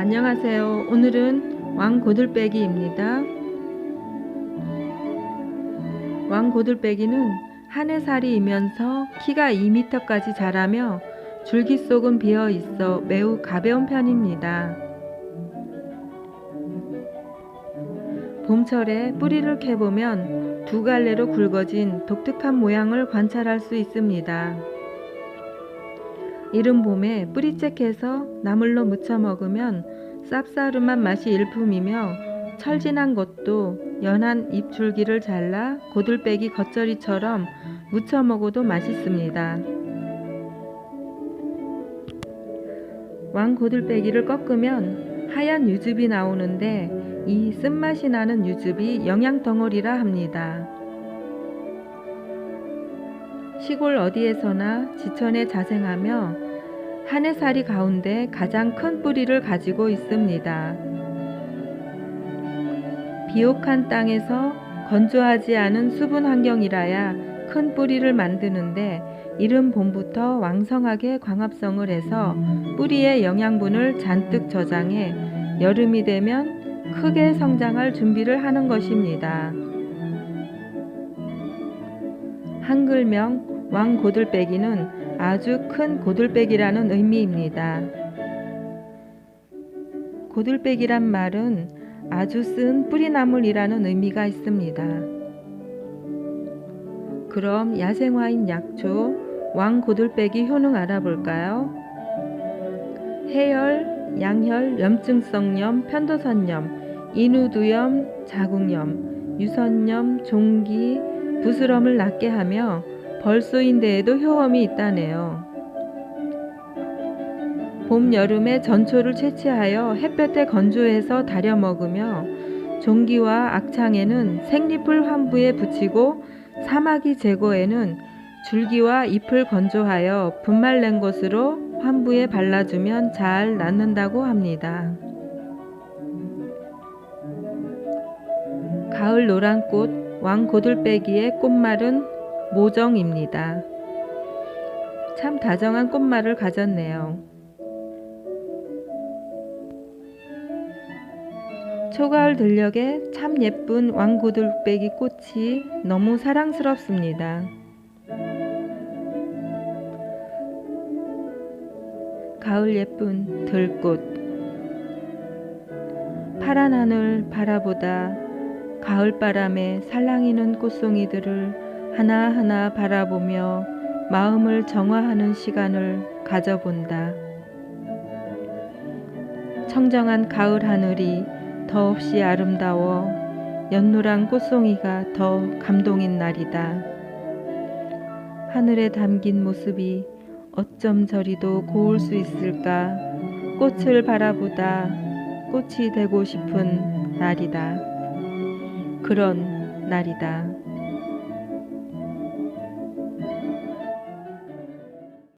안녕하세요. 오늘은 왕고들빼기입니다. 왕고들빼기는 한 해 살이이면서 키가 2m까지 자라며 줄기 속은 비어 있어 매우 가벼운 편입니다. 봄철에 뿌리를 캐보면 두 갈래로 굵어진 독특한 모양을 관찰할 수 있습니다. 이른 봄에 뿌리째 캐서 나물로 무쳐 먹으면 쌉싸름한 맛이 일품이며 철진한 것도 연한 잎줄기를 잘라 고들빼기 겉절이처럼 무쳐 먹어도 맛있습니다. 왕 고들빼기를 꺾으면 하얀 유즙이 나오는데 이 쓴맛이 나는 유즙이 영양 덩어리라 합니다. 시골 어디에서나 지천에 자생하며 한 해살이 가운데 가장 큰 뿌리를 가지고 있습니다. 비옥한 땅에서 건조하지 않은 수분 환경이라야 큰 뿌리를 만드는데 이른 봄부터 왕성하게 광합성을 해서 뿌리의 영양분을 잔뜩 저장해 여름이 되면 크게 성장할 준비를 하는 것입니다. 한글명 왕고들빼기는 아주 큰 고들빼기라는 의미입니다. 고들빼기란 말은 아주 쓴 뿌리나물이라는 의미가 있습니다. 그럼 야생화인 약초 왕고들빼기 효능 알아볼까요? 해열, 양혈, 염증성염, 편도선염, 인후두염, 자궁염, 유선염, 종기, 부스럼을 낫게 하며 벌소인대에도 효험이 있다네요. 봄, 여름에 전초를 채취하여 햇볕에 건조해서 달여 먹으며 종기와 악창에는 생리풀 환부에 붙이고 사마귀 제거에는 줄기와 잎을 건조하여 분말 낸 것으로 환부에 발라주면 잘 낫는다고 합니다. 가을 노란꽃 왕 고들빼기의 꽃말은 모정입니다. 참 다정한 꽃말을 가졌네요. 초가을 들녘에 참 예쁜 왕 고들빼기 꽃이 너무 사랑스럽습니다. 가을 예쁜 들꽃 파란 하늘 바라보다 가을바람에 살랑이는 꽃송이들을 하나하나 바라보며 마음을 정화하는 시간을 가져본다. 청정한 가을 하늘이 더없이 아름다워 연노란 꽃송이가 더 감동인 날이다. 하늘에 담긴 모습이 어쩜 저리도 고울 수 있을까? 꽃을 바라보다 꽃이 되고 싶은 날이다. 그런 날이다.